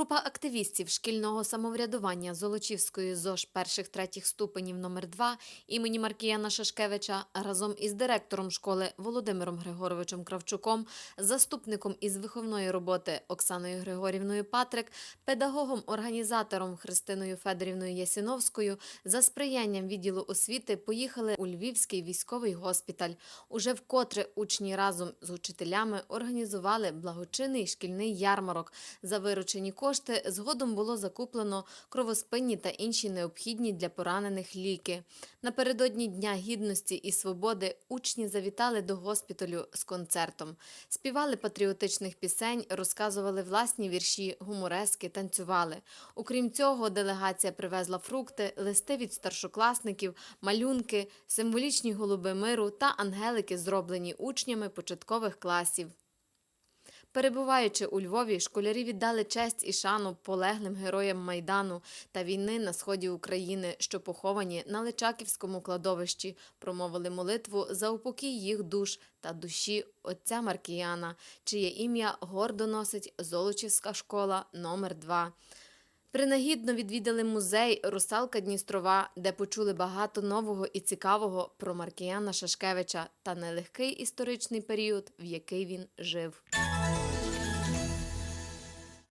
Група активістів шкільного самоврядування Золочівської ЗОЖ перших третіх ступенів номер 2 імені Маркіяна Шашкевича разом із директором школи Володимиром Григоровичем Кравчуком, заступником із виховної роботи Оксаною Григорівною Патрик, педагогом-організатором Христиною Федорівною Ясіновською за сприянням відділу освіти поїхали у Львівський військовий госпіталь. Уже вкотре учні разом з учителями організували благочинний шкільний ярмарок. За виручені кошти згодом було закуплено кровоспинні та інші необхідні для поранених ліки. Напередодні Дня гідності і свободи учні завітали до госпіталю з концертом. Співали патріотичних пісень, розказували власні вірші, гуморески, танцювали. Окрім цього, делегація привезла фрукти, листи від старшокласників, малюнки, символічні голуби миру та ангелики, зроблені учнями початкових класів. Перебуваючи у Львові, школярі віддали честь і шану полеглим героям Майдану та війни на сході України, що поховані на Личаківському кладовищі, промовили молитву за упокій їх душ та душі отця Маркіяна, чиє ім'я гордо носить Золочівська школа номер 2 Принагідно відвідали музей Русалка Дністрова, де почули багато нового і цікавого про Маркіяна Шашкевича та нелегкий історичний період, в який він жив.